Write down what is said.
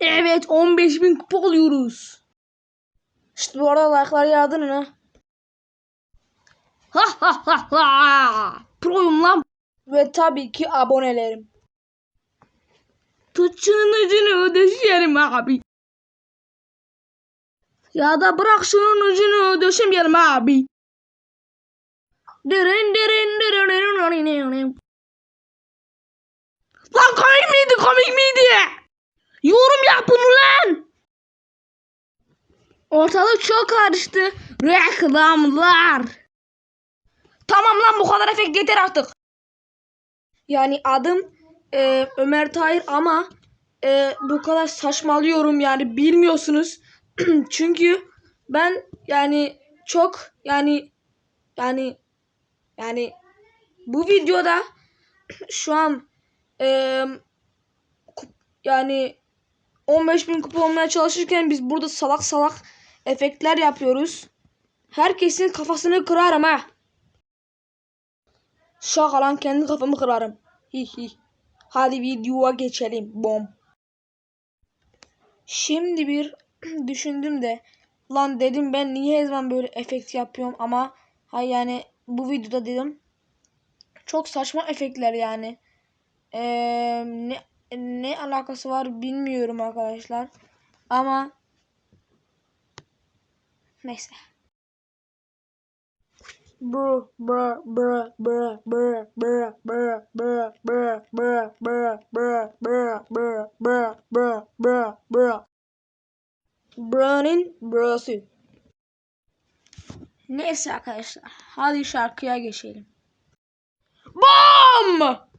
Evet 15 bin kupa oluyoruz. İşte bu arada like'lar yağdırın ha. Ha ha ha ha. Proyum lan. Ve tabii ki abonelerim. Tıçının ucunu ödeşerim abi. Ya da bırak şunun ucunu ödeşemeyelim abi. Derin derin derin derin Ortalık çok karıştı. Reklamlar. Tamam lan bu kadar efekt yeter artık. Yani adım e, Ömer Tahir ama e, bu kadar saçmalıyorum yani bilmiyorsunuz. Çünkü ben yani çok yani yani yani bu videoda şu an e, yani 15 bin kupa olmaya çalışırken biz burada salak salak efektler yapıyoruz. Herkesin kafasını kırarım ha. Şaka lan kendi kafamı kırarım. Hi hi. Hadi videoya geçelim. Bom. Şimdi bir düşündüm de lan dedim ben niye her zaman böyle efekt yapıyorum ama hay yani bu videoda dedim çok saçma efektler yani. Ee, ne ne alakası var bilmiyorum arkadaşlar. Ama neyse. Bro, bro, bro, bro, bro, bro, bro, bro, bro, bro, bro, bro, bro, bro, bro, bro, bro, bro. Bro'nun brosu. Neyse arkadaşlar. Hadi şarkıya geçelim. BOM!